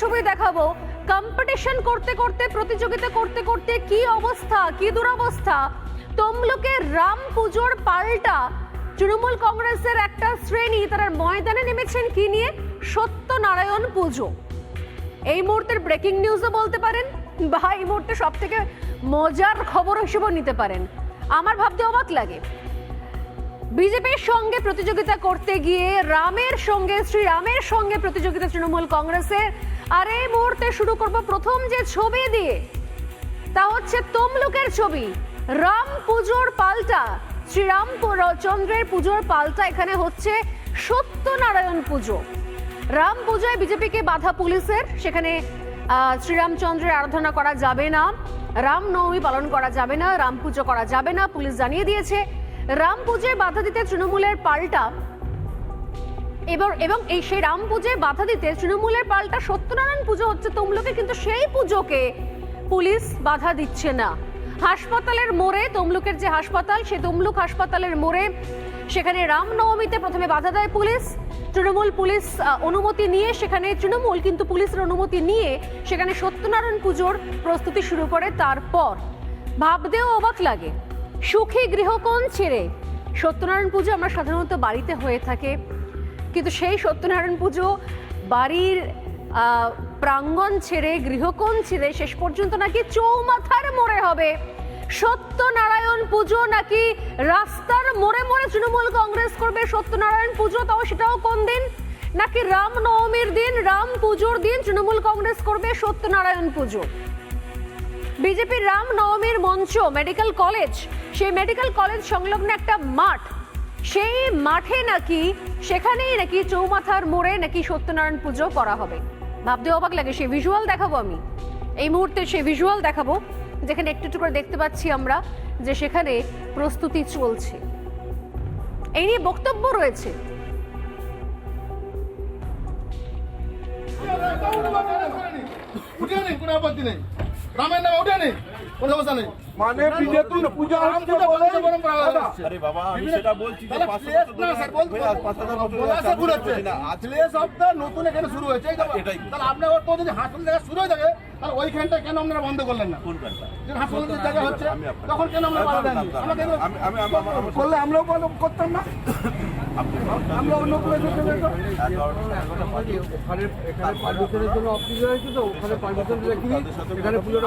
ছবি দেখাবো। কম্পিটিশন করতে করতে, প্রতিযোগিতা করতে করতে কি অবস্থা, কি দুরবস্থা? তমলুকে রাম পুজোর পাল্টা তৃণমূল কংগ্রেসের একটা শ্রেণি তারা ময়দানে নেমেছেন কি নিয়ে? সত্যনারায়ণ পুজো। এই মুহূর্তের ব্রেকিং নিউজও বলতে পারেন বা এই মুহূর্তে সব থেকে মজার খবর হিসেবেও নিতে পারেন। আমার ভাবতে অবাক লাগে। বিজেপির সঙ্গে প্রতিযোগিতা করতে গিয়ে রামের সঙ্গে শ্রী রামের সঙ্গে প্রতিযোগিতা তৃণমূল কংগ্রেসের আর এই মুহূর্তে শুরু করব প্রথম যে ছবি দিয়ে, তা হচ্ছে তমলুকের ছবি। রাম পুজোর পাল্টা, শ্রীরাম চন্দ্রের পুজোর পাল্টা এখানে হচ্ছে সত্যনারায়ণ পুজো। রাম পুজোয় বিজেপিকে বাধা পুলিশের, সেখানে শ্রীরামচন্দ্রের আরাধনা করা যাবে না। রাম নবমী পালন করা যাবে না, রাম পুজো করা যাবে না, পুলিশ জানিয়ে দিয়েছে। রাম পুজোয় বাধা দিতে তৃণমূলের পাল্টা এবার এবং এই সেই রাম পুজোয় বাধা দিতে তৃণমূলের পাল্টা সত্যনারায়ণ পুজো হচ্ছে তমলুকে, কিন্তু সেই পুজোকে পুলিশ বাধা দিচ্ছে না। হাসপাতালের মোড়ে তমলুকের যে হাসপাতাল সে তমলুক হাসপাতালের মোড়ে সেখানে রামনবমীতে প্রথমে বাধা দেয় পুলিশ। তৃণমূল পুলিশ অনুমতি নিয়ে সেখানে তৃণমূল কিন্তু পুলিশের অনুমতি নিয়ে সেখানে সত্যনারায়ণ পুজোর প্রস্তুতি শুরু করে তারপর। ভাবতেও অবাক লাগে। সুখী গৃহকোণ ছেড়ে সত্যনারায়ণ পুজো আমরা সাধারণত বাড়িতে হয়ে থাকে। কিন্তু সেই সত্যনারায়ণ পুজো বাড়ির প্রাঙ্গণ ছেড়ে, গৃহকোণ ছেড়ে শেষ পর্যন্ত নাকি চৌমাথার মোড়ে হবে। সত্যনারায়ণ পুজো নাকি রাস্তার মোড়ে মোড়ে তৃণমূল কংগ্রেস করবে সত্যনারায়ণ পুজো, তাও সেটাও কোন দিন? নাকি রাম নবমীর দিন, রাম পুজোর দিন তৃণমূল কংগ্রেস করবে সত্যনারায়ণ পুজো? বিজেপির রাম নবমীর মঞ্চ, মেডিকেল কলেজ, সেই মেডিকেল কলেজ সংলগ্ন একটা মাঠ সেই মাঠে নাকি, সেখানেই নাকি চৌমাথার মোড়ে নাকি সত্যনারায়ণ পুজো করা হবে। ভাবতে অবাক লাগে সেই ভিজুয়াল দেখাবো আমি। এই মুহূর্তে সেই ভিজুয়াল দেখাবো, যেখানে একটু একটু করে দেখতে পাচ্ছি আমরা যে সেখানে প্রস্তুতি চলছে। এই নিয়ে বক্তব্য রয়েছে। রামের নামে উঠে নেই কোনো সমস্যা নেই মানে বিজেপি পূজা পুজো। আরে বাবা আমি সেটা বলছি যে না, স্যার, বছর ভুল হচ্ছে। না। আজ Place নতুন এখানে শুরু হয়েছে এটাই। তাহলে আপনার তো যদি হাসপাতাল জায়গা শুরু হয়ে থাকে তাহলে ওইখানটা কেন আপনারা বন্ধ করলেন না কোন কাজটা? যে হাসপাতালের জায়গা হচ্ছে তখন কেন বাধা আমাকে করলে আমরাও করতাম না ওখানে এখানে পারমিশন এখানে দেখি না,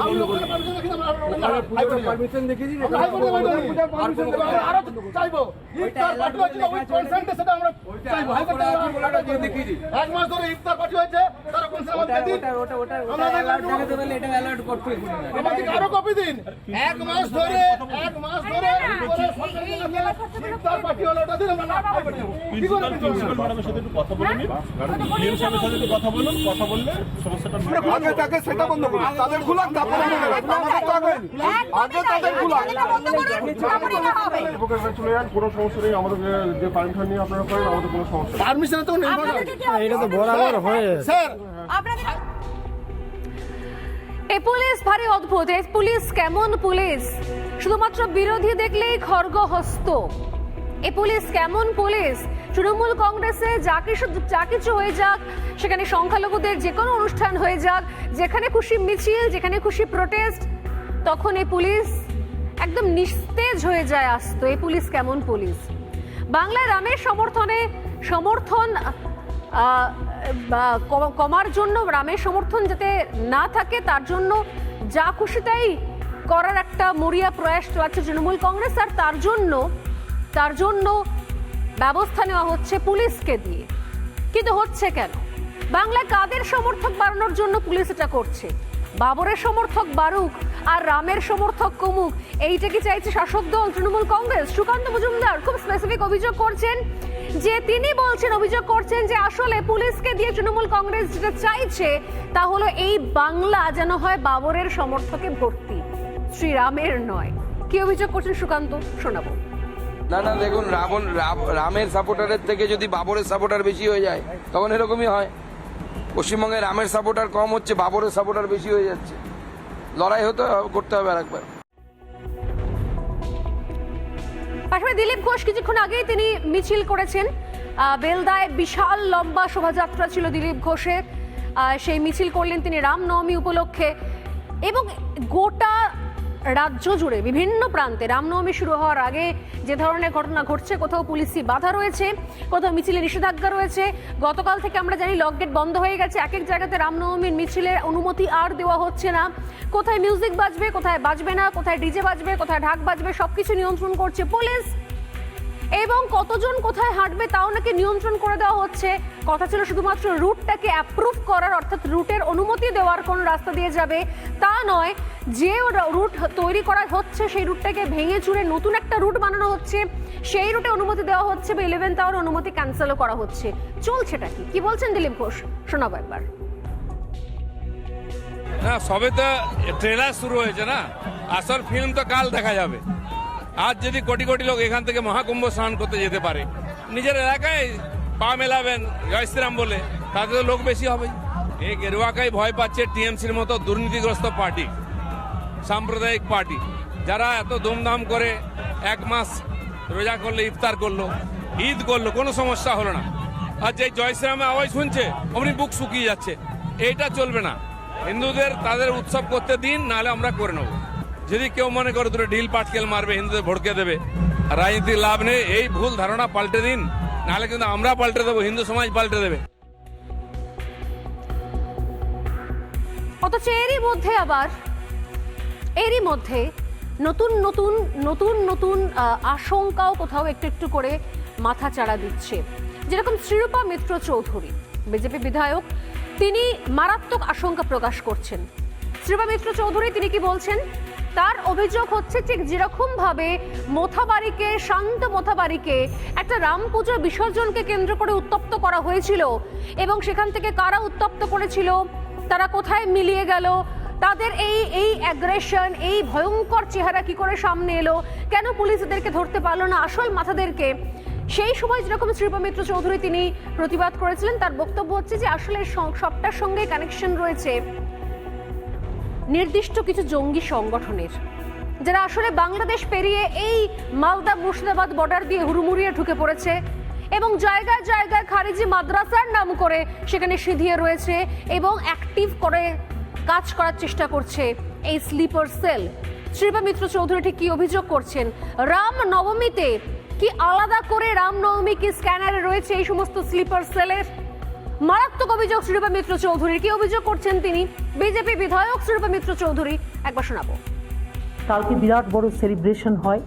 আমরা- আমরা- ওখানে পুজোটা পারমিশন দেখে দিই আমরা হাইকোর্টে পাঠাবো। পূজার পারমিশন আমরা আরও চাইব ইফতার পার্টি হচ্ছে উইথ কনসেন্ট সেটা আমরা চাইব হাইকোর্টে আমরা দেখিয়ে দিই এক মাস ধরে এক মাস ধরে এক দিন আমরা প্রিন্সিপাল প্রিন্সিপাল ম্যাডামের সাথে একটু কথা বলে নিন। ডিএম সাহেবের সাথে একটু কথা বলুন কথা বললে সমস্যাটা আগে তাকে সেটা বন্ধ করুন। তাদের খুলাক তারপরে আমাদের তো আগে আগে তাদের খুলাক চলে যান কোনো সমস্যা নেই। আমাদের যে- যে পারমিশন নিয়ে আপনারা করেন আমাদের কোনো সমস্যা পারমিশন তো নেই এটা তো বরাবর হয়ে স্যার। এই পুলিশ ভারী অদ্ভুত। এই পুলিশ কেমন পুলিশ? শুধুমাত্র বিরোধী দেখলেই খড়গহস্ত এই পুলিশ কেমন পুলিশ? তৃণমূল কংগ্রেসে যা কিছু যা কিছু হয়ে যাক, সেখানে সংখ্যালঘুদের যে কোনো অনুষ্ঠান হয়ে যাক, যেখানে খুশি মিছিল, যেখানে খুশি প্রোটেস্ট তখন এই পুলিশ একদম নিস্তেজ হয়ে যায় আসতো। এই পুলিশ কেমন পুলিশ? বাংলায় রামের সমর্থনে, সমর্থন কমার জন্য রামের সমর্থন যাতে না থাকে, তার জন্য যা খুশি তাই করার একটা মরিয়া প্রয়াস চালাচ্ছে তৃণমূল কংগ্রেস, আর তার জন্য তার জন্য ব্যবস্থা নেওয়া হচ্ছে পুলিশকে দিয়ে। কিন্তু হচ্ছে কেন? বাংলায় কাদের সমর্থক বাড়ানোর জন্য পুলিশ এটা করছে? বাবরের সমর্থক বারুক আর রামের সমর্থক কমুক, এইটা কি চাইছে শাসক দল, তৃণমূল কংগ্রেস? সুকান্ত মজুমদার খুব স্পেসিফিক অভিযোগ করছেন যে তিনি বলছেন, অভিযোগ করছেন যে আসলে পুলিশকে দিয়ে তৃণমূল কংগ্রেস যেটা চাইছে, তা হলো এই বাংলা যেন হয় বাবরের সমর্থকে ভর্তি, শ্রীরামের নয়। কি অভিযোগ করছেন সুকান্ত? শোনাবো। না না, দেখুন, রাবণ, রাব- রামের সাপোর্টারের থেকে যদি বাবরের সাপোর্টার বেশি হয়ে যায়, তখন এরকমই হয়। পশ্চিমবঙ্গে রামের সাপোর্টার কম হচ্ছে, বাবরের সাপোর্টার বেশি হয়ে যাচ্ছে। লড়াই হতে, করতে হবে আরেকবার। পাশাপাশি দিলীপ ঘোষ কিছুক্ষণ আগেই তিনি মিছিল করেছেন। বেলদায় বিশাল লম্বা শোভাযাত্রা ছিল দিলীপ ঘোষের। সেই মিছিল করলেন তিনি রামনবমী উপলক্ষে। এবং গোটা রাজ্য জুড়ে বিভিন্ন প্রান্তে রামনবমী শুরু হওয়ার আগে যে ধরনের ঘটনা ঘটছে, কোথাও পুলিশি বাধা রয়েছে, কোথাও মিছিলে নিষেধাজ্ঞা রয়েছে। গতকাল থেকে আমরা জানি লকগেট বন্ধ হয়ে গেছে। এক এক জায়গাতে রামনবমীর মিছিলের অনুমতি আর দেওয়া হচ্ছে না। কোথায় মিউজিক বাজবে, কোথায় বাজবে না, কোথায় ডিজে বাজবে, কোথায় ঢাক বাজবে, সবকিছু নিয়ন্ত্রণ করছে পুলিশ। এবং কতজন কোথায় হাঁটবে তাও নাকি নিয়ন্ত্রণ করে দেওয়া হচ্ছে। কথা ছিল শুধুমাত্র রুটটাকে অ্যাপ্রুভ করার, অর্থাৎ রুটের অনুমতি দেওয়ার কোন রাস্তা দিয়ে যাবে তা নয়, যে রুট তৈরি করা হচ্ছে সেই রুটটাকে ভেঙে চুরে নতুন একটা রুট বানানো হচ্ছে। সেই রুটে অনুমতি দেওয়া হচ্ছে বা ইলেভেন আওয়ার অনুমতি ক্যান্সেলও করা হচ্ছে। চলছেটা কি? কি বলছেন দিলীপ ঘোষ? শোনাবো একবার। না, সবে তো ট্রেলার শুরু হয়েছে না। আসল ফিল্ম তো কাল দেখা যাবে। আজ যদি কোটি কোটি লোক এখান থেকে মহাকুম্ভ স্নান করতে যেতে পারে, নিজের এলাকায় পা মেলাবেন জয় শ্রীরাম বলে, তাতে তো লোক বেশি হবে। এই গেরুয়াকাই ভয় পাচ্ছে টিএমসির মতো দুর্নীতিগ্রস্ত পার্টি, সাম্প্রদায়িক পার্টি, যারা এত ধুমধাম করে এক মাস রোজা করল, ইফতার করল, ঈদ করল, কোনো সমস্যা হলো না। আর যে জয় শ্রীরামে আওয়াজ শুনছে, অমনি বুক শুকিয়ে যাচ্ছে। এইটা চলবে না। হিন্দুদের তাদের উৎসব করতে দিন, নাহলে আমরা করে নেব। যদি কেউ মনে করে দুটো ঢিল পাটকেল মারবে, হিন্দুদের ভড়কে দেবে রাজনীতির লাভ নেই, এই ভুল ধারণা পাল্টে দিন। নাহলে কিন্তু আমরা পাল্টে দেবো, হিন্দু সমাজ পাল্টে দেবে। অথচ এরই মধ্যে আবার, এরই মধ্যে নতুন নতুন নতুন নতুন আশঙ্কাও কোথাও একটু একটু করে মাথা চাড়া দিচ্ছে। যেরকম শ্রীরূপা মিত্র চৌধুরী, বিজেপি বিধায়ক, তিনি মারাত্মক আশঙ্কা প্রকাশ করছেন। শ্রীরূপা মিত্র চৌধুরী, তিনি কি বলছেন? তার অভিযোগ হচ্ছে ঠিক যেরকম ভাবে মোথাবাড়িকে, শান্ত মোথাবাড়িকে একটা রাম পুজো বিসর্জনকে কেন্দ্র করে উত্তপ্ত করা হয়েছিল। এবং সেখান থেকে কারা উত্তপ্ত করেছিল? তারা কোথায় মিলিয়ে গেল? তাদের এই এই অ্যাগ্রেশন এই ভয়ঙ্কর চেহারা কি করে সামনে এলো? কেন পুলিশ এদেরকে ধরতে পারল না? আসল মাথাদেরকে সেই সময় যেরকম শ্রীপমিত্র চৌধুরী তিনি প্রতিবাদ করেছিলেন, তার বক্তব্য হচ্ছে যে আসলে সবটার সঙ্গে কানেকশন রয়েছে। নির্দিষ্ট কিছু জঙ্গি সংগঠনের, যারা আসলে বাংলাদেশ পেরিয়ে এই মালদা মুর্শিদাবাদ বর্ডার দিয়ে হুড়মুড়িয়ে ঢুকে পড়েছে এবং জায়গায় জায়গায় খারিজি মাদ্রাসার নাম করে সেখানে সিধিয়ে রয়েছে এবং অ্যাক্টিভ করে কাজ করার চেষ্টা করছে এই স্লিপার সেল শ্রীপা মিত্র চৌধুরী ঠিক কি অভিযোগ করছেন? রাম নবমীতে কি আলাদা করে রাম নবমী কি স্ক্যানারে রয়েছে এই সমস্ত স্লিপার সেলের মারাত্মক অভিযোগ শ্রীরূপা মিত্র চৌধুরীর। কি অভিযোগ করছেন তিনি? বিজেপি বিধায়ক শ্রীরূপা মিত্র চৌধুরী, একবার শোনাবো। কালকে বিরাট বড় সেলিব্রেশন হয়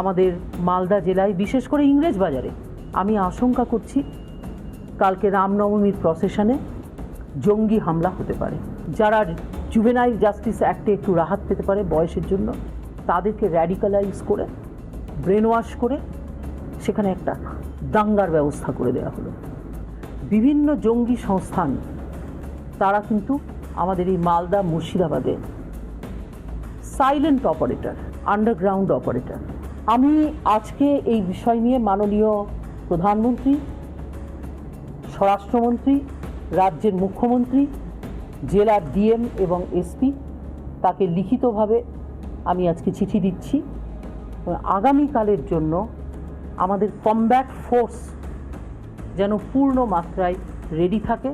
আমাদের মালদা জেলায়, বিশেষ করে ইংরেজ বাজারে। আমি আশঙ্কা করছি কালকে রামনবমীর প্রসেশনে জঙ্গি হামলা হতে পারে। যারা জুভেনাইল জাস্টিস অ্যাক্টে একটু রাহাত পেতে পারে বয়সের জন্য, তাদেরকে র্যাডিক্যালাইজ করে ব্রেন ওয়াশ করে সেখানে একটা দাঙ্গার ব্যবস্থা করে দেওয়া হলো। বিভিন্ন জঙ্গি সংস্থান, তারা কিন্তু আমাদের এই মালদা মুর্শিদাবাদে। সাইলেন্ট অপারেটর আন্ডারগ্রাউন্ড অপারেটর আমি আজকে এই বিষয় নিয়ে মাননীয় প্রধানমন্ত্রী, স্বরাষ্ট্রমন্ত্রী, রাজ্যের মুখ্যমন্ত্রী, জেলার ডিএম এবং এসপি, তাকে লিখিতভাবে আমি আজকে চিঠি দিচ্ছি। আগামীকালের জন্য আমাদের কমব্যাট ফোর্স যেন পূর্ণ মাত্রায় রেডি থাকে।